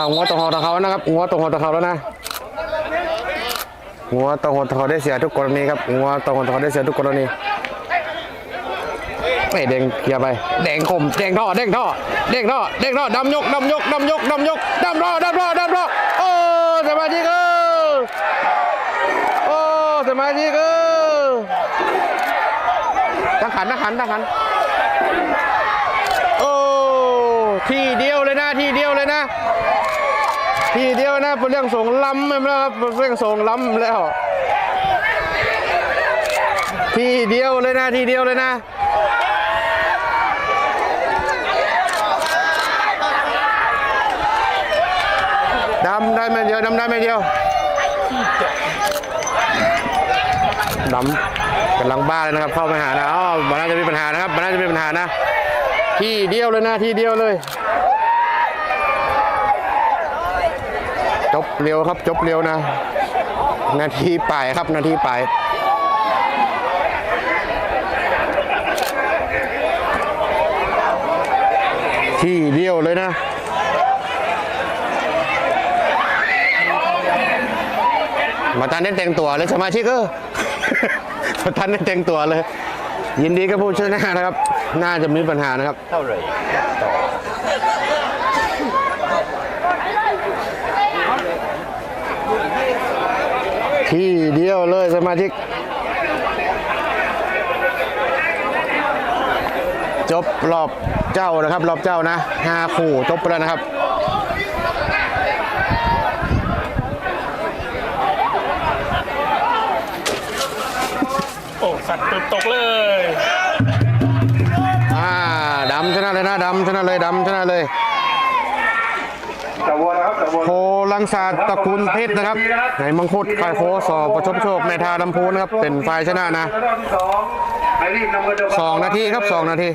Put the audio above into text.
าวงัวตรงหอตะเขานะครับงัวตรงหอตะเขาแล้วนะงัวตรงหอตะเขาได้เสียทุกกรณีครับงัวตรงหอตะเขาได้เสียทุกกรณีไม่แดงเคลียร์ไปแดงคมแดงท่อแดงท่อแดงท่อแดงท่อดำยกดำยกดำยกดำยกดำท่อดำท่อดำท่อโอ้สมาชิกเออโอ้สมาชิกเออตั้งขันตั้งขันตั้งขันโอ้ทีเดียวเลยนะทีเดียวเลยนะ ทีเดียวนะเป็นเรื่องส่งล้ำแล้วครับเป็นเรื่องส่งล้ำแล้ว ทีเดียวเลยนะ ทีเดียวเลยนะดำได้ไม่เดียวดำได้ไม่เดียวดำกำลังบ้าเลยนะครับ เข้าไปหานะอ๋อมันน่าจะมีปัญหานะครับมันน่าจะมีปัญหานะ ทีเดียวเลยนะ ทีเดียวเลย จบเร็วครับจบเร็วนะ นาทีป่ายครับนาทีป่ายที่เดียวเลยนะมาทันได้แต่งตัวเลยสมาชิกเออมาทันได้แต่งตัวเลย ยินดีกับผู้ชนะนะครับ น่าจะมีปัญหานะครับ เท่าไหร่ ที่เดียวเลยสมาชิก จบรอบเจ้านะครับ รอบเจ้านะห้าคู่จบไปแล้วนะครับโอ้สัตว์ตึกตกเลยอ่าดำชนะเลยนะดำชนะเลยดำชนะเลย ตะวันนะครับตะวันโพลังศาสตร์ตระกูลเพชรนะครับในมังคุดคายโคสอบประชมโชคในทาลำพูนนะครับ เป็นฝ่ายชนะนะระดับที่สองให้รีบนำเงินเดิมสองนาทีครับสองนาที